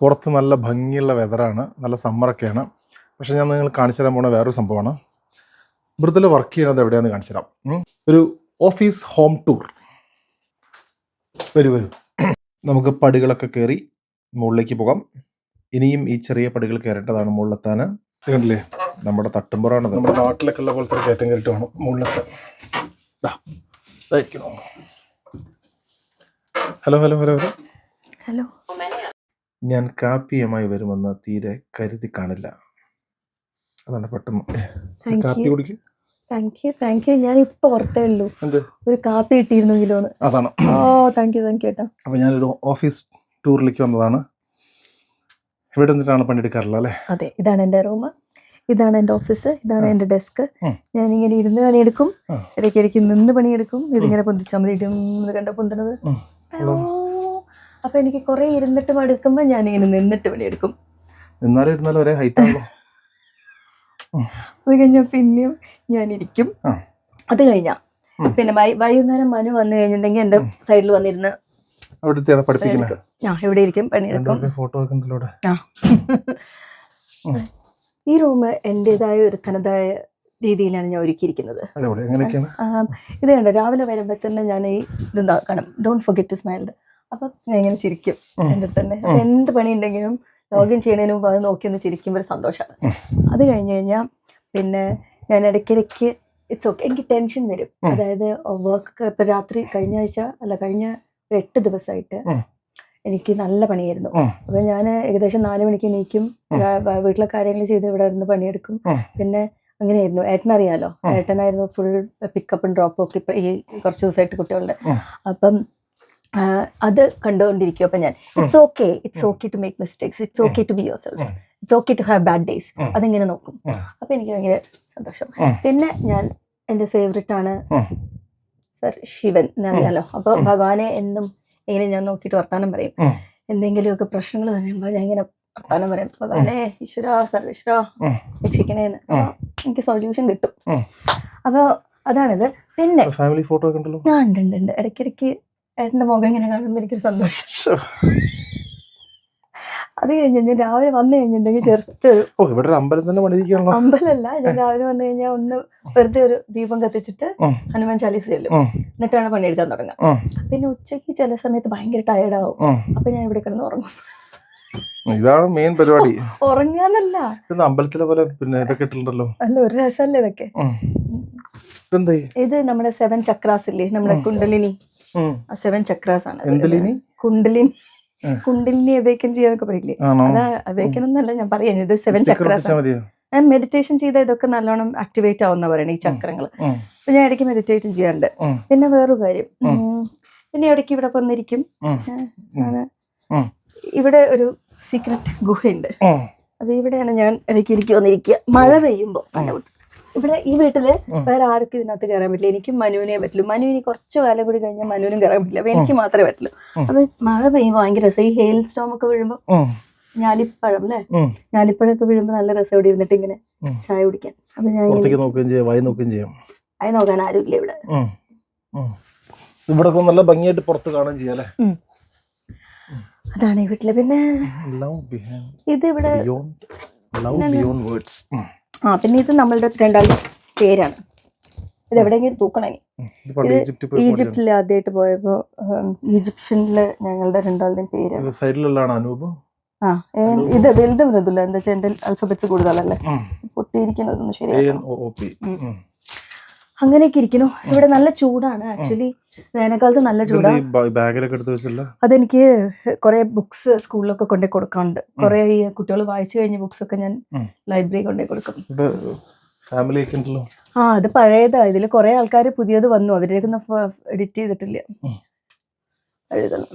പുറത്ത് നല്ല ഭംഗിയുള്ള വെതറാണ് നല്ല സമ്മറൊക്കെയാണ് പക്ഷേ ഞാൻ നിങ്ങൾ കാണിച്ചു തരാൻ പോണ വേറൊരു സംഭവമാണ്. ഇവിടുത്തെ വർക്ക് ചെയ്യണത് എവിടെയാണെന്ന് കാണിച്ചു തരാം. ഒരു ഓഫീസ് ഹോം ടൂർ വരൂ വരൂ. നമുക്ക് പടികളൊക്കെ കയറി മുകളിലേക്ക് പോകാം. ഇനിയും ഈ ചെറിയ പടികൾ കയറേണ്ടതാണ് മുകളിലെത്താൻ. ഇത് കണ്ടില്ലേ? നമ്മുടെ തട്ടുമ്പുറാണത് നമ്മുടെ നാട്ടിലൊക്കെ ഉള്ള പോലത്തെ കയറ്റം കയറിട്ട് വേണം മുകളിലെത്താൻ. Hello hello hello. Hello. Hello. ഞാൻ കാപ്പിയുമായി വരുമെന്ന് തീരെ കരുതി കാണില്ല. അതാണ് പെട്ടെന്ന്. താങ്ക് കാപ്പി കുടിക്കും. താങ്ക് യു താങ്ക് യു ഞാൻ ഇപ്പൊ ഓർത്തേ ഉള്ളൂ. എന്ത്? ഒരു കാപ്പി കിട്ടിയിരുന്നെങ്കിലോന്ന് അതാണ്. Oh thank you thank you ഏട്ടാ അപ്പോൾ ഞാനൊരു ഓഫീസ് ടൂറിലേക്ക് വന്നതാണ്. ഇവിടെ നിന്നിട്ടാണ് പണിയെടുക്കാറില്ല അല്ലേ? അതെ ഇതാണ് എന്റെ റൂം. ഇതാണ് എന്റെ ഓഫീസ്. ഇതാണ് എന്റെ ഡെസ്ക്. ഉം. ഇങ്ങനെ ഇരുന്ന് പണിയെടുക്കും. ആ. ഇടയ്ക്ക് ഇടയ്ക്ക് നിന്ന് പണിയെടുക്കും. ഇതിങ്ങനെ പൊന്തിച്ചാൽ മതി ഇടും. കണ്ട പൊന്തണത്? ഉം. ഓ. അപ്പൊ എനിക്ക് കുറെ ഇരുന്നിട്ട് മടുക്കുമ്പോ ഞാനിങ്ങനെ നിന്നിട്ട് പണിയെടുക്കും. നിന്നാലും ഇരുന്നാലും ഒരേ ഹൈറ്റ് ആണല്ലോ. അത് കഴിഞ്ഞാൽ പിന്നെയും ഞാൻ ഇരിക്കും ആ. അത് കഴിഞ്ഞാ. പിന്നെ വൈകുന്നേരം മനു വന്നു കഴിഞ്ഞിട്ടുണ്ടെങ്കിൽ എന്റെ സൈഡിൽ വന്നിരുന്ന് ആ ഇവിടെ ഇരിക്കും പണിയെടുക്കും. ഫോട്ടോ ആ. ഈ റൂം എന്റെതായ ഒരു തനതായ രീതിയിലാണ് ഞാൻ ഒരുക്കിയിരിക്കുന്നത്. ഇത് കണ്ടോ? രാവിലെ വരുമ്പോൾ തന്നെ ഞാൻ ഈ ഇത് കാണും? ഡോണ്ട് ഫൊഗെറ്റ് ടു സ്മൈൽഡ് അപ്പം ഞാൻ ഇങ്ങനെ ചിരിക്കും എന്റെ എന്റെ അടുത്ത് തന്നെ അപ്പം എന്ത് പണി ഉണ്ടെങ്കിലും ലോഗിൻ ചെയ്യുന്നതിന് മുമ്പ് അത് നോക്കി ഒന്ന് ചിരിക്കുമ്പോൾ ഒരു സന്തോഷമാണ്. അത് കഴിഞ്ഞ് കഴിഞ്ഞാൽ പിന്നെ ഞാൻ ഇടയ്ക്കിടയ്ക്ക് ഇറ്റ്സ് ഓക്കെ എനിക്ക് ടെൻഷൻ വരും. അതായത് വർക്ക് ഇപ്പൊ രാത്രി കഴിഞ്ഞ ആഴ്ച അല്ല കഴിഞ്ഞ ഒരു എട്ട് ദിവസമായിട്ട് എനിക്ക് നല്ല പണിയായിരുന്നു. അപ്പൊ ഞാൻ ഏകദേശം നാല് മണിക്ക് എണീക്കും വീട്ടിലെ കാര്യങ്ങൾ ചെയ്ത് ഇവിടെ ഇരുന്ന് പണിയെടുക്കും. പിന്നെ അങ്ങനെയായിരുന്നു. ഏട്ടനറിയാലോ. ഏട്ടനായിരുന്നു ഫുൾ പിക്കപ്പും ഡ്രോപ്പും ഒക്കെ ഈ കുറച്ച് ദിവസമായിട്ട് കുട്ടികളുടെ. അപ്പം അത് കണ്ടുകൊണ്ടിരിക്കും അപ്പൊ ഞാൻ. It's okay it's okay to make mistakes it's okay to be yourself. It's okay to have bad days. അതിങ്ങനെ നോക്കും. അപ്പൊ എനിക്ക് ഭയങ്കര സന്തോഷം. പിന്നെ ഞാൻ എന്റെ ഫേവറേറ്റ് ആണ് സർ ശിവൻ എന്നറിയാലോ. അപ്പൊ. ഭഗവാനെ എന്നും ഇങ്ങനെ ഞാൻ നോക്കിയിട്ട് വർത്താനം പറയും. എന്തെങ്കിലുമൊക്കെ പ്രശ്നങ്ങൾ വരുമ്പോൾ ഞാൻ ഇങ്ങനെ വർത്താനം പറയും. ഭഗവാനെ ഈശ്വര സർവേശ്വര. രക്ഷിക്കണേന്ന് എനിക്ക് സൊല്യൂഷൻ കിട്ടും. അപ്പൊ അപ്പോൾ അതാണിത്. പിന്നെ ഫാമിലി ഫോട്ടോ ഉണ്ടല്ലോ. ആ ഉണ്ട് ഉണ്ട്. ഇടയ്ക്കിടയ്ക്ക് ഏട്ടന്റെ മുഖം ഇങ്ങനെ കാണുമ്പോൾ എനിക്കൊരു സന്തോഷം. അത് കഴിഞ്ഞ് ഞാൻ രാവിലെ വന്നു കഴിഞ്ഞിട്ടുണ്ടെങ്കിൽ ചെറുത്തൊരു ഓ ഇവിടെ ഒരു അമ്പലം തന്നെ പണിയിരിക്കുകയാണല്ലോ അമ്പലമല്ല ഞാൻ രാവിലെ വന്നു കഴിഞ്ഞാൽ ഒന്ന് വെറുതെ ഒരു ദീപം കത്തിച്ചിട്ട്. ഹനുമാൻ ചാലീസ് ചെല്ലും. എന്നിട്ടാണ് പണിയെടുക്കാൻ തുടങ്ങുക. പിന്നെ ഉച്ചയ്ക്ക് ചില സമയത്ത് ഭയങ്കര ടയർഡാവും. അപ്പൊ ഞാൻ ഇവിടെ കിടന്ന് ഉറങ്ങും. ഇതാണ് മെയിൻ പരിപാടി. ഉറങ്ങാന്നല്ല അമ്പലത്തിലെ പോലെ പിന്നെ ഇതൊക്കെ ഇട്ടിട്ടുണ്ടല്ലോ. അല്ല ഒരു രസമല്ലേ ഇതൊക്കെ. ഇത് നമ്മുടെ സെവൻ ചക്രാസ് ഇല്ലേ? നമ്മുടെ. കുണ്ടലിനി. സെവൻ ചക്രാസ് ആണ് കുണ്ടലിനി കുണ്ടലിനി അവേക്കൻ ചെയ്യാനൊക്കെ പറയില്ലേ? അതാ അവേക്കൻ ഒന്നല്ല ഞാൻ പറയാം. ഇത് സെവൻ ചക്രാസ് മെഡിറ്റേഷൻ ചെയ്ത ഇതൊക്കെ നല്ലോണം ആക്ടിവേറ്റ് ആവുന്ന പറയണേ ഈ ചക്രങ്ങൾ. അപ്പൊ ഞാൻ ഇടയ്ക്ക് മെഡിറ്റേഷൻ ചെയ്യാറുണ്ട്. പിന്നെ വേറൊരു കാര്യം. പിന്നെ ഇടയ്ക്ക് ഇവിടെ വന്നിരിക്കും. ഇവിടെ ഒരു സീക്രട്ട് ഗുഹയുണ്ട്. അപ്പൊ അത് ഇവിടെയാണ് ഞാൻ ഇടയ്ക്ക് ഇരിക്കും വന്നിരിക്കുക. മഴ പെയ്യുമ്പോൾ ഇവിടെ ഈ വീട്ടിൽ വേറെ ആർക്കും ഇതിനകത്ത് കയറാൻ പറ്റില്ല. എനിക്കും മനുവിനെ പറ്റുള്ളൂ മനുവിന് കുറച്ച് കാലം കൂടി കഴിഞ്ഞാൽ മനുവിനും കയറാൻ പറ്റില്ല. അപ്പൊ എനിക്ക് മാത്രമേ പറ്റുള്ളൂ. അപ്പൊ മഴ പെയ്യുമ്പോൾ ഭയങ്കര രസം. ഈ ഹെയിൽ സ്റ്റോം ഒക്കെ വീഴുമ്പോ. ഞാലിപ്പഴം അല്ലേ. ഞാലിപ്പഴമൊക്കെ വീഴുമ്പോ നല്ല രസം ഇവിടെ ഇരുന്നിട്ട് ഇങ്ങനെ ചായ കുടിക്കാൻ. അപ്പൊ ഞാൻ നോക്കുകയും ചെയ്യാം അത് നോക്കാൻ ആരുമില്ല ഇവിടെ. ഇവിടെ നല്ല ഭംഗിയായിട്ട് പുറത്ത് കാണാൻ ചെയ്യാം അല്ലേ? അതാണ് ഈ വീട്ടിൽ പിന്നെ ഇത് ഇവിടെ ആ പിന്നെ ഇത് നമ്മളുടെ രണ്ടാമത്തെ പേരാണ്. ഇത് എവിടെയെങ്കിലും തൂക്കണേ ഇത് ഈജിപ്തിൽ ആദ്യമായിട്ട് പോയപ്പോ ഈജിപ്ഷ്യനിൽ ഞങ്ങളുടെ രണ്ടാളുടെയും പേരാണ്. ഇത് സൈഡിലുള്ളതാണ് അനൂപ്? ആ ഇത് വലുത് മൃദുല എന്താ വെച്ചാൽ എന്റെ അൽഫബറ്റ്സ് കൂടുതലല്ലേ? പൊട്ടിയിരിക്കുന്നതൊന്നും എ അങ്ങനെയൊക്കെ ഇരിക്കുന്നു. ഇവിടെ നല്ല ചൂടാണ്. ആക്ച്വലി വേനൽക്കാലത്ത് നല്ല ചൂടാണ് അതെനിക്ക് കുറെ ബുക്സ് സ്കൂളിലൊക്കെ കൊണ്ടേ കൊടുക്കാറുണ്ട് കുറെ ഈ കുട്ടികൾ വായിച്ചു കഴിഞ്ഞ ബുക്സ് ഒക്കെ ഞാൻ ലൈബ്രറി കൊണ്ടേ കൊടുക്കും. ഇത് ഫാമിലി ഒക്കെ ഉണ്ടല്ലോ? ആ അത് പഴയതാ. ഇതിൽ കുറെ ആൾക്കാർ പുതിയത് വന്നു. അവരേക്ക് എഡിറ്റ് ചെയ്തിട്ടില്ല. എഴുതണം.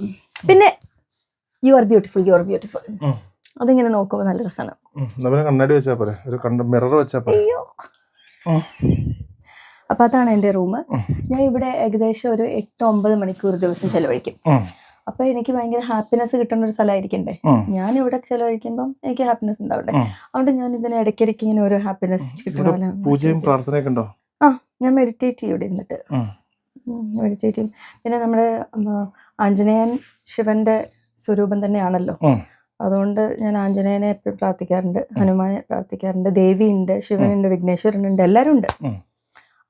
പിന്നെ you are beautiful you are beautiful. അതിങ്ങനെ നോക്കുമ്പോൾ നല്ല രസമാണ്. കണ്ണാടി വെച്ചാ പോരെ? ഒരു മിറർ വെച്ചാ പോരെ. അപ്പൊ അതാണ് എന്റെ റൂം. ഞാൻ ഇവിടെ ഏകദേശം ഒരു എട്ട് ഒമ്പത് മണിക്കൂർ ദിവസം ചെലവഴിക്കും. അപ്പൊ എനിക്ക് ഭയങ്കര ഹാപ്പിനെസ് കിട്ടുന്ന ഒരു സ്ഥലമായിരിക്കണ്ടേ. ഞാൻ ഇവിടെ ചെലവഴിക്കുമ്പോൾ എനിക്ക് ഹാപ്പിനെസ് ഉണ്ടാവട്ടെ അതുകൊണ്ട് ഞാൻ ഇതിന് ഇടയ്ക്കിടയ്ക്ക് ഇങ്ങനെ ഓരോ ഹാപ്പിനെസ് കിട്ടുന്ന പൂജയും പ്രാർത്ഥനയൊക്കെ ഉണ്ടോ? ആ ഞാൻ മെഡിറ്റേറ്റ് ചെയ്യും ഇവിടെ ഇരുന്നിട്ട്. മെഡിറ്റേറ്റ് ചെയ്യും. പിന്നെ നമ്മുടെ ആഞ്ജനേയൻ ശിവന്റെ സ്വരൂപം തന്നെയാണല്ലോ. അതുകൊണ്ട് ഞാൻ ആഞ്ജനേയനെ എപ്പോഴും പ്രാർത്ഥിക്കാറുണ്ട് ഹനുമാനെ പ്രാർത്ഥിക്കാറുണ്ട് ദേവിയുണ്ട് ശിവനുണ്ട് വിഘ്നേശ്വരനുണ്ട് എല്ലാവരും ഉണ്ട്.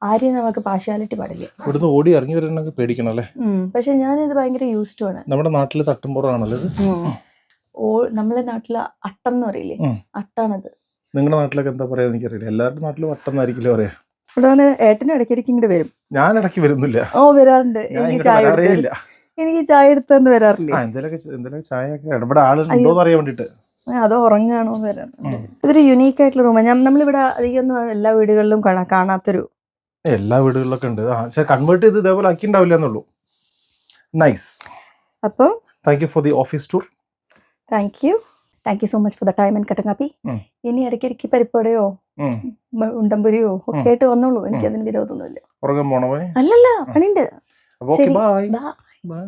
ആരെയും നമുക്ക് പാർഷ്യാലിറ്റി പാടില്ല. ഇവിടുന്ന് ഓടി ഇറങ്ങി വരണമെങ്കിൽ പേടിക്കണം അല്ലേ പക്ഷെ ഞാനിത് ഭയങ്കര യൂസ്ഡ് ആണ്. നമ്മുടെ നാട്ടിൽ തട്ടുംപുറമാണല്ലോ ഇത്. ഓ നമ്മളെ നാട്ടിൽ അട്ടം എന്ന് പറയില്ലേ? അട്ടാണത്. നിങ്ങളുടെ നാട്ടിലൊക്കെ എന്താ പറയാ എനിക്കറിയില്ല. എല്ലാവരുടെ നാട്ടിലും അട്ടം എന്നായിരിക്കില്ല പറയാ? ഇവിടെ വന്ന് ഏട്ടനും ഇടയ്ക്കിടയ്ക്ക് ഇങ്ങോട്ട് വരും. ഞാൻ ഇടയ്ക്ക് വരുന്നില്ല. ഓ വരാറുണ്ട്. എനിക്ക് ചായ വരാറേ എനിക്ക് ചായ എടുത്തെന്ന് വരാറില്ല? ചായ ഇവിടെ ആളുണ്ടോ അറിയാൻ വേണ്ടിട്ട് അതോ ഉറങ്ങാണോ വരാൻ. ഇതൊരു യുണീക്ക് ആയിട്ടുള്ള റൂമാണ് നമ്മളിവിടെ അധികം ഒന്നും എല്ലാ വീടുകളിലും കാണാ- കാണാത്തൊരു എല്ലാ വീടുകളിലൊക്കെ ഉണ്ട്. ആ കൺവേർട്ട് ചെയ്ത് ഇതേപോലെ ആക്കി ഉണ്ടാവില്ല എന്നുള്ളൂ. നൈസ് അപ്പോൾ thank you for the office tour thank you thank you so much for the time and കട്ടങ്ങാപ്പി. ഇനി ഇടയ്ക്കിടയ്ക്ക് പരിപ്പടയോ ഉണ്ടമ്പുരിയോ ഒക്കെ ആയിട്ട് വന്നോളൂ. എനിക്ക് അതിന് വിരോധമൊന്നുമില്ല. അല്ലല്ലോ പണിയുണ്ട്. Bye bye